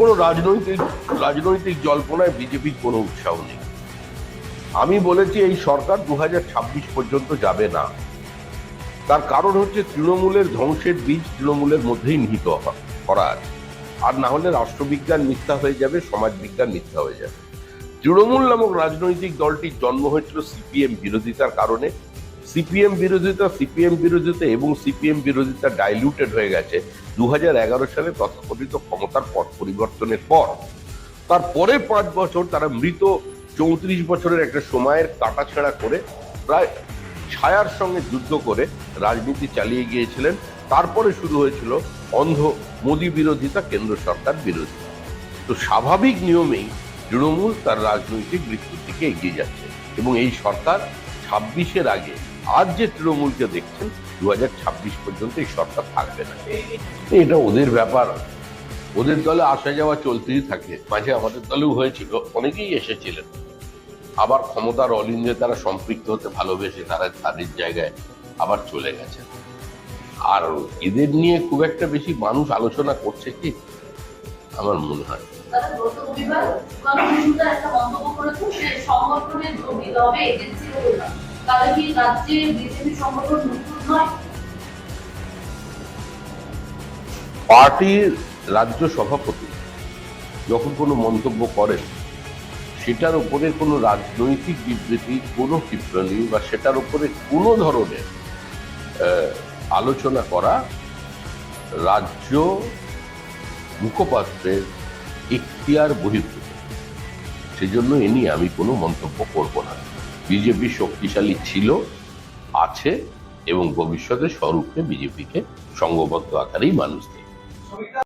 কোনো রাজনৈতিক রাজনৈতিক জল্পনায় বিজেপির কোনো উৎসাহ নেই। আমি বলেছি, এই সরকার দু পর্যন্ত যাবে না। তার কারণ হচ্ছে, তৃণমূলের ধ্বংসের বীজ তৃণমূলের মধ্যেই নিহিত করা আছে। আর না হলে রাষ্ট্রবিজ্ঞান মিথ্যা হয়ে যাবে সমাজ বিজ্ঞান মিথ্যা হয়ে যাবে। তৃণমূল নামক রাজনৈতিক দলটির জন্ম হয়েছিল সিপিএম বিরোধিতার কারণে। সিপিএম বিরোধিতা সিপিএম বিরোধিতা এবং সিপিএম বিরোধিতা ডাইলিউটেড হয়ে গেছে দু হাজার এগারো সালে তথাকথিত ক্ষমতার পট পরিবর্তনের পর। তারপরে পাঁচ বছর তারা মৃত চৌত্রিশ বছরের একটা সময়ের কাটাছেঁড়া করে প্রায় ছায়ার সঙ্গে যুদ্ধ করে রাজনীতি চালিয়ে গিয়েছিলেন। তারপরে শুরু হয়েছিল অন্ধ মোদী বিরোধিতা, কেন্দ্র সরকার বিরোধিতা তো স্বাভাবিক নিয়মেই তৃণমূল তার রাজনৈতিক মৃত্যুর দিকে এগিয়ে যাচ্ছে এবং এই সরকার ছাব্বিশের আগে আজ যে তৃণমূলকে দেখছেন দু পর্যন্ত এই সরকার থাকবে না। এটা ওদের ব্যাপার। ওদের দলে আসা যাওয়া চলতেই থাকে। মাঝে আমাদের দলেও হয়েছিল, অনেকেই এসেছিলেন। আবার ক্ষমতার অলিন্দে তারা সম্পৃক্ত হতে ভালোবেসে তারা তাদের জায়গায় আবার চলে গেছে। আর এদের নিয়ে খুব একটা বেশি মানুষ আলোচনা করছে কি? আমার মনে হয়। একটা তাহলে কি রাজ্যে বিজেপি সংগঠন নতুন নয়? পার্টির রাজ্য সভাপতি যখন কোনো মন্তব্য করেন, সেটার উপরে কোনো রাজনৈতিক বিবৃতি, কোনো টিপ্পণী বা সেটার উপরে কোনো ধরনের আলোচনা করা রাজ্য মুখপাত্রের এখতিয়ার বহির্ভূত। সেজন্য এ নিয়ে আমি কোনো মন্তব্য করব না। বিজেপি শক্তিশালী ছিল আছে এবং ভবিষ্যতে স্বরূপে বিজেপিকে সংঘবদ্ধ আকারেই মানুষ দেখবে।